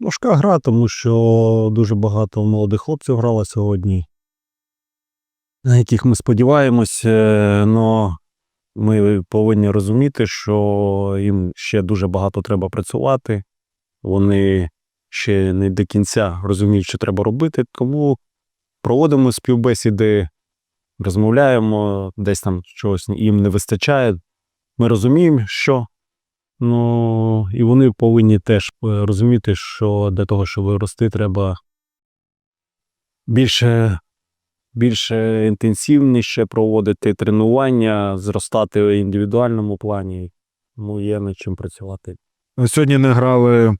Важка гра, тому що дуже багато молодих хлопців грало сьогодні, на яких ми сподіваємося, але ми повинні розуміти, що їм ще дуже багато треба працювати. Вони ще не до кінця розуміють, що треба робити, тому проводимо співбесіди, розмовляємо, десь там чогось їм не вистачає. Ми розуміємо, що. Ну, і вони повинні теж е, розуміти, що для того, щоб вирости, треба більше, більше інтенсивніше проводити тренування, зростати в індивідуальному плані. Ну, є над чим працювати. Сьогодні не грали е,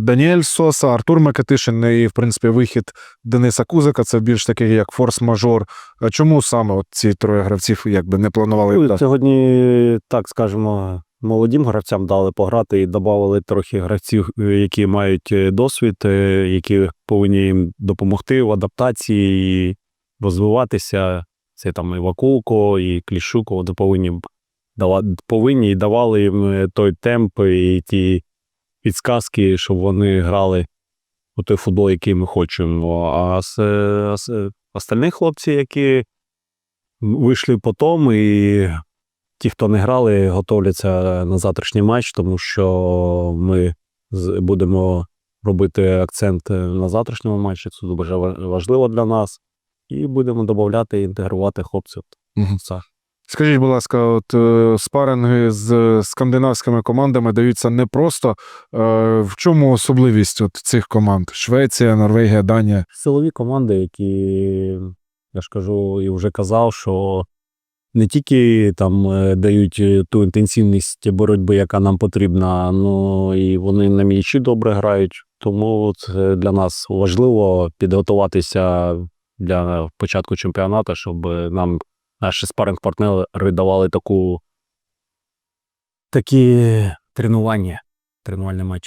Даніель Соса, Артур Микитишин і, в принципі, вихід Дениса Кузика. Це більш такий як форс-мажор. А Чому саме от ці троє гравців якби не планували? Ну, сьогодні, так скажемо, молодим гравцям дали пограти і додали трохи гравців, е, які мають е, досвід, е, які повинні їм допомогти в адаптації і розвиватися. Це там і Вакулко, і Клішук, вони повинні повинні і давали їм той темп і ті підсказки, щоб вони грали у той футбол, який ми хочемо. А з, з остальні хлопці, які вийшли потім, і ті, хто не грали, готовляться на завтрашній матч, тому що ми будемо робити акцент на завтрашньому матчі. Це дуже важливо для нас. І будемо додати і інтегрувати хлопців. Скажіть, будь ласка, от е, спаринги з скандинавськими командами даються непросто. Е, в чому особливість от цих команд? Швеція, Норвегія, Данія. Силові команди, які, я ж кажу, і вже казав, що не тільки там е, дають е, ту інтенсивність боротьби, яка нам потрібна, ну і вони на м'ячі добре грають. Тому це для нас важливо підготуватися для початку чемпіонату, щоб нам наші спаринг-партнери давали таку такі тренування, тренувальний матч.